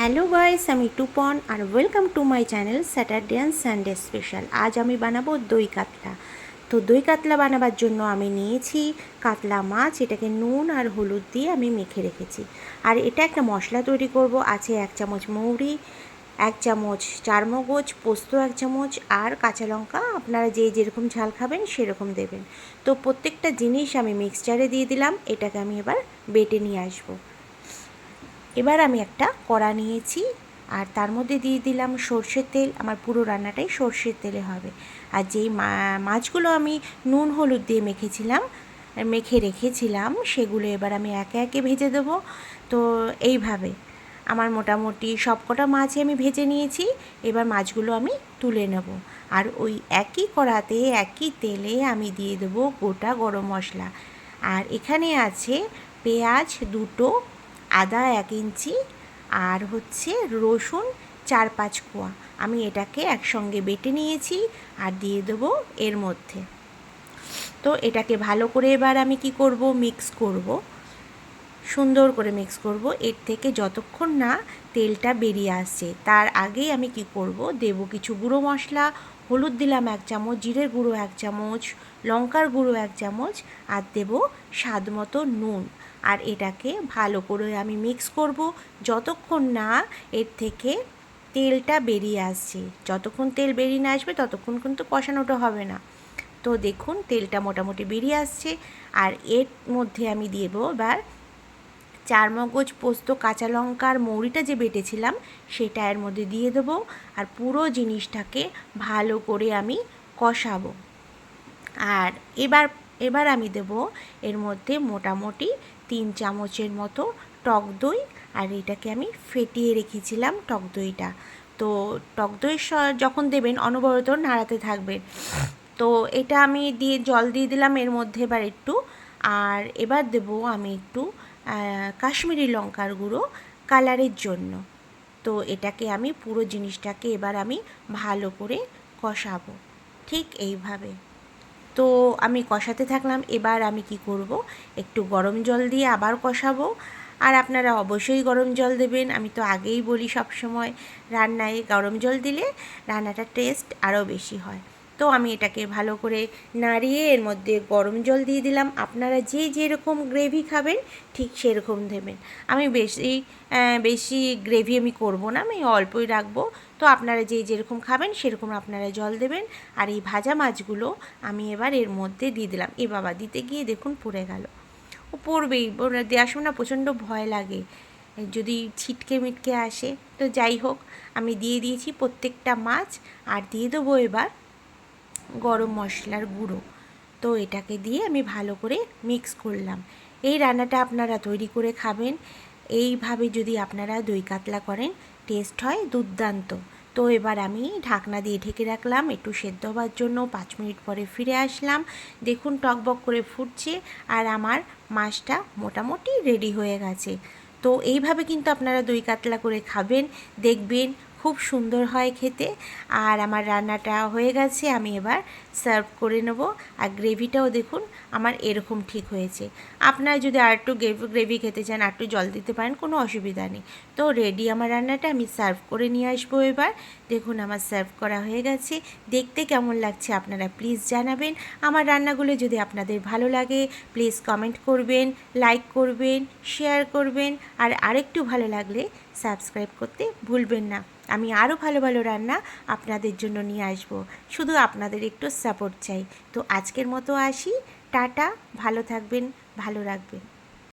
Hello guys আমি টুপন আর welcome to my channel Saturday and Sunday special আজ আমি বানাবো দই কাতলা। তো দই কাতলা বানাবার জন্য আমি নিয়েছি কাতলা মাছ, এটাকে নুন আর হলুদ দিয়ে আমি মেখে রেখেছি। আর এটা একটা মশলা তৈরি করব, আছে এক চামচ মৌরি, এক চামচ চারমগজ, পোস্ত এক চামচ আর কাঁচা লঙ্কা। আপনারা যে যেরকম ঝাল খাবেন সেরকম দেবেন। তো প্রত্যেকটা জিনিস আমি মিক্সচারে দিয়ে দিলাম, এটাকে আমি এবার বেটে নিয়ে আসব। এবার আমি একটা কড়া নিয়েছি, আর তার মধ্যে দিয়ে দিলাম সর্ষের তেল। আমার পুরো রান্নাটাই সর্ষের তেলে হবে। আর যেই মাছগুলো আমি নুন, হলুদ দিয়ে মেখেছিলাম, মেখে রেখেছিলাম, সেগুলো এবার আমি একে একে ভেজে দেবো। তো এইভাবে আমার মোটামুটি সবকটা মাছই আমি ভেজে নিয়েছি। এবার মাছগুলো আমি তুলে নেব। আর ওই একই কড়াতে, একই তেলে আমি দিয়ে দেবো গোটা গরম মশলা। আর এখানে আছে পেঁয়াজ দুটো আদা এক ইঞ্চি আর হচ্ছে রসুন চার পাঁচ কোয়া। আমি এটাকে একসঙ্গে বেটে নিয়েছি আর দিয়ে দেবো এর মধ্যে। তো এটাকে ভালো করে এবার আমি কি করব? মিক্স করব। সুন্দর করে মিক্স করব। এর থেকে যতক্ষণ না তেলটা বেরিয়ে আসছে, তার আগেই আমি কি করব? দেব কিছু গুঁড়ো মশলা, হলুদ দিলাম এক চামচ, জিরের গুঁড়ো এক চামচ, লঙ্কার গুঁড়ো এক চামচ আর দেব স্বাদ মতো নুন। আর এটাকে ভালো করে আমি মিক্স করব। যতক্ষণ না এর থেকে তেলটা বেরিয়ে আসছে, যতক্ষণ তেল বেরিয়ে না আসবে, ততক্ষণ কিন্তু কষানোটা হবে না। তো দেখুন, তেলটা মোটামুটি বেরিয়ে আসছে। আর এর মধ্যে আমি দেবো এবার চার মগজ পোস্ত কাঁচা লঙ্কার মৌরিটা যে বেটেছিলাম, সেটা এর মধ্যে দিয়ে দেবো। আর পুরো জিনিসটাকে ভালো করে আমি কষাবো। আর এবার এবার আমি দেব এর মধ্যে মোটামুটি তিন চামচের মতো টক দই, আর এটাকে আমি ফেটিয়ে রেখেছিলাম টক দইটা। তো টক দই যখন দেবেন অনবরত নাড়াতে থাকবেন তো এটা আমি দিয়ে, জল দিয়ে দিলাম এর মধ্যে এবার একটু। আর এবার দেব আমি একটু কাশ্মীরি লঙ্কার গুঁড়ো কালারের জন্য। তো এটাকে আমি পুরো জিনিসটাকে এবার আমি ভালো করে কষাবো। ঠিক এইভাবে। তো আমি কষাতে থাকলাম। এবার আমি কি করব? একটু গরম জল দিয়ে আবার কষাবো। আর আপনারা অবশ্যই গরম জল দেবেন। আমি তো আগেই বলি সব সময় রান্নায় গরম জল দিলে রান্নাটা টেস্ট আরও বেশি হয়। তো আমি এটাকে ভালো করে নাড়িয়ে এর মধ্যে গরম জল দিয়ে দিলাম। আপনারা যে যেরকম গ্রেভি খাবেন, ঠিক সেরকম দেবেন। আমি বেশি বেশি গ্রেভি আমি করব না, আমি অল্পই রাখব। তো আপনারা যে যেরকম খাবেন, সেরকম আপনারা জল দেবেন। আর এই ভাজা মাছগুলো আমি এবার এর মধ্যে দিয়ে দিলাম। এ বাবা, দিতে গিয়ে দেখুন পড়ে গেল। ও পড়বেই দেওয়ার সময় না প্রচণ্ড ভয় লাগে। যদি ছিটকে মিটকে আসে। তো যাই হোক, আমি দিয়ে দিয়েছি প্রত্যেকটা মাছ। আর দিয়ে দেবো এবার গরম মশলার গুঁড়ো। তো এটাকে দিয়ে আমি ভালো করে মিক্স করলাম। এই রান্নাটা আপনারা তৈরি করে খাবেন। এইভাবে যদি আপনারা দই কাতলা করেন টেস্ট হয় দুর্দান্ত। তো এবার আমি ঢাকনা দিয়ে ঢেকে রাখলাম, একটু সেদ্ধ হওয়ার জন্য পাঁচ মিনিট পরে ফিরে আসলাম। দেখুন টকবক করে ফুটছে আর আমার মাছটা মোটামুটি রেডি হয়ে গেছে। তো এইভাবে কিন্তু আপনারা দই কাতলা করে খাবেন, দেখবেন খুব সুন্দর হয় খেতে। আর আমার রান্নাটা হয়ে গেছে, আমি এবার সার্ভ করে নেব। আর গ্রেভিটাও দেখুন আমার এরকম ঠিক হয়েছে। আপনারা যদি আর একটু গ্রেভি খেতে চান, আর একটু জল দিতে পারেন, কোনো অসুবিধা নেই। তো রেডি আমার রান্নাটা, আমি সার্ভ করে নিয়ে আসব এবার। দেখুন আমার সার্ভ করা হয়ে গেছে। দেখতে কেমন লাগছে আপনারা প্লিজ জানাবেন। আমার রান্নাগুলো যদি আপনাদের ভালো লাগে প্লিজ কমেন্ট করবেন লাইক করবেন শেয়ার করবেন। আর আরেকটু ভালো লাগলে সাবস্ক্রাইব করতে ভুলবেন না। আমি আরও ভালো ভালো রান্না আপনাদের জন্য নিয়ে আসব। শুধু আপনাদের একটু সাপোর্ট চাই। তো আজকের মতো আসি। টাটা, ভালো থাকবেন, ভালো রাখবেন।